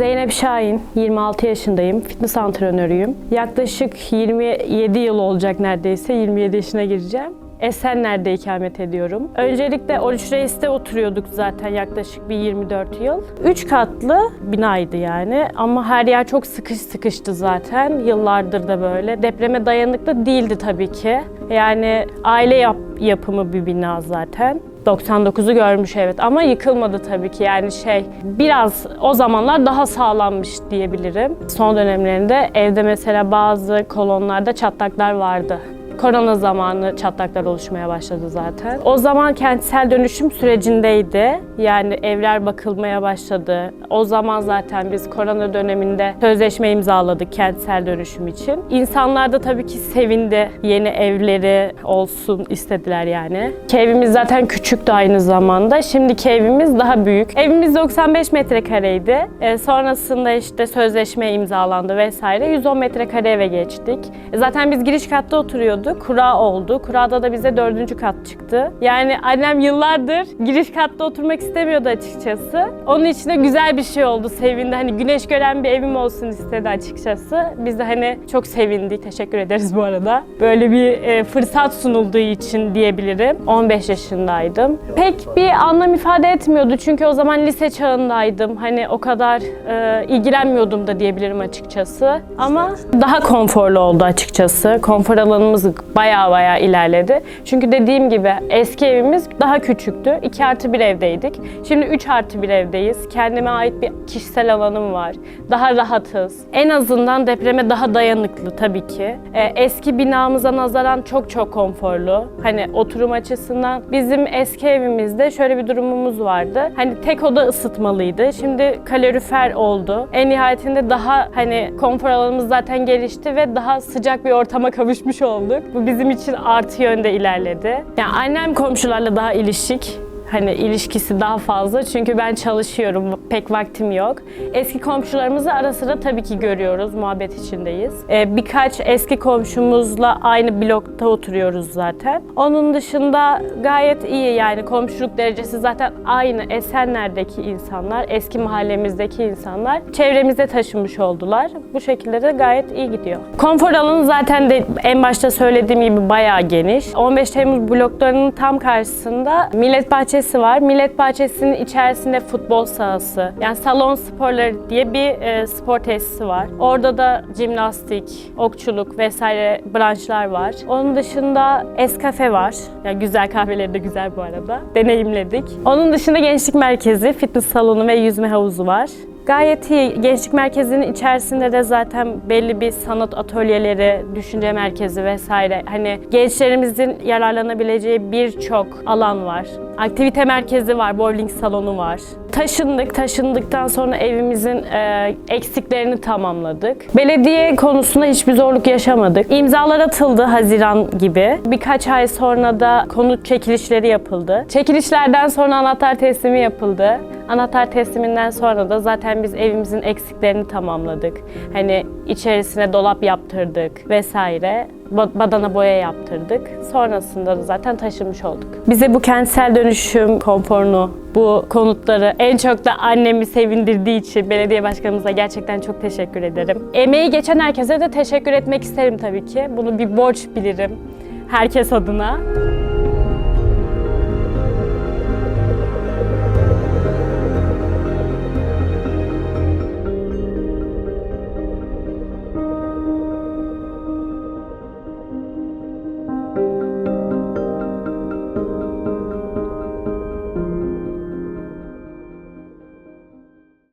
Zeynep Şahin, 26 yaşındayım. Fitness antrenörüyüm. Yaklaşık 27 yıl olacak neredeyse. 27 yaşına gireceğim. Esenler'de ikamet ediyorum. Öncelikle Oruç Reis'te oturuyorduk zaten yaklaşık bir 24 yıl. 3 katlı binaydı yani ama her yer çok sıkış sıkıştı zaten. Yıllardır da böyle. Depreme dayanıklı değildi tabii ki. Yani aile yap- yapımı bir bina zaten. 99'u görmüş evet ama yıkılmadı tabii ki yani şey biraz o zamanlar daha sağlammış diyebilirim. Son dönemlerinde evde mesela bazı kolonlarda çatlaklar vardı. Korona zamanı çatlaklar oluşmaya başladı zaten. O zaman kentsel dönüşüm sürecindeydi. Yani evler bakılmaya başladı. O zaman zaten biz korona döneminde sözleşme imzaladık kentsel dönüşüm için. İnsanlar da tabii ki sevindi. Yeni evleri olsun istediler yani. Evimiz zaten küçüktü aynı zamanda. Şimdiki evimiz daha büyük. Evimiz 95 metrekareydi. Ee, sonrasında işte sözleşme imzalandı vesaire. 110 metrekare eve geçtik. E, Zaten biz giriş katta oturuyorduk. Kura oldu. Kurada da bize dördüncü kat çıktı. Yani annem yıllardır giriş katta oturmak istemiyordu açıkçası. Onun için de güzel bir şey oldu. Sevindi. Hani güneş gören bir evim olsun istedi açıkçası. Biz de hani çok sevindik. Teşekkür ederiz bu arada. Böyle bir e, fırsat sunulduğu için diyebilirim. 15 yaşındaydım. Pek bir anlam ifade etmiyordu çünkü o zaman lise çağındaydım. Hani o kadar e, ilgilenmiyordum da diyebilirim açıkçası. Ama daha konforlu oldu açıkçası. Konfor alanımız baya baya ilerledi. Çünkü dediğim gibi eski evimiz daha küçüktü. 2 artı bir evdeydik. Şimdi 3 artı bir evdeyiz. Kendime ait bir kişisel alanım var. Daha rahatız. En azından depreme daha dayanıklı tabii ki. E, eski binamıza nazaran çok çok konforlu. Hani oturum açısından bizim eski evimizde şöyle bir durumumuz vardı. Hani tek oda ısıtmalıydı. Şimdi kalorifer oldu. En nihayetinde daha hani konfor alanımız zaten gelişti ve daha sıcak bir ortama kavuşmuş olduk. Bu bizim için artı yönde ilerledi. Yani annem komşularla daha ilişik. Hani ilişkisi daha fazla çünkü ben çalışıyorum, pek vaktim yok. Eski komşularımızı ara sıra tabii ki görüyoruz, muhabbet içindeyiz. Ee, birkaç eski komşumuzla aynı blokta oturuyoruz zaten. Onun dışında gayet iyi yani komşuluk derecesi zaten aynı Esenler'deki insanlar, eski mahallemizdeki insanlar çevremize taşınmış oldular. Bu şekilde de gayet iyi gidiyor. Konfor alanı zaten de en başta söylediğim gibi bayağı geniş. 15 Temmuz bloklarının tam karşısında Millet Bahçesi var. Millet Bahçesi'nin içerisinde futbol sahası, yani salon sporları diye bir e, spor tesisi var. Orada da jimnastik, okçuluk vesaire branşlar var. Onun dışında Eskafe var. Yani güzel kahveleri de güzel bu arada. Deneyimledik. Onun dışında gençlik merkezi, fitness salonu ve yüzme havuzu var. Gayet iyi. Gençlik merkezinin içerisinde de zaten belli bir sanat atölyeleri, düşünce merkezi vesaire. Hani gençlerimizin yararlanabileceği birçok alan var. Aktivite merkezi var, bowling salonu var. Taşındık. Taşındıktan sonra evimizin e, eksiklerini tamamladık. Belediye konusunda hiçbir zorluk yaşamadık. İmzalar atıldı Haziran gibi. Birkaç ay sonra da konut çekilişleri yapıldı. Çekilişlerden sonra anahtar teslimi yapıldı. Anahtar tesliminden sonra da zaten biz evimizin eksiklerini tamamladık. Hani içerisine dolap yaptırdık vesaire. Ba- Badana boya yaptırdık. Sonrasında da zaten taşınmış olduk. Bize bu kentsel dönüşüm konforunu, bu konutları en çok da annemi sevindirdiği için belediye başkanımıza gerçekten çok teşekkür ederim. Emeği geçen herkese de teşekkür etmek isterim tabii ki. Bunu bir borç bilirim herkes adına.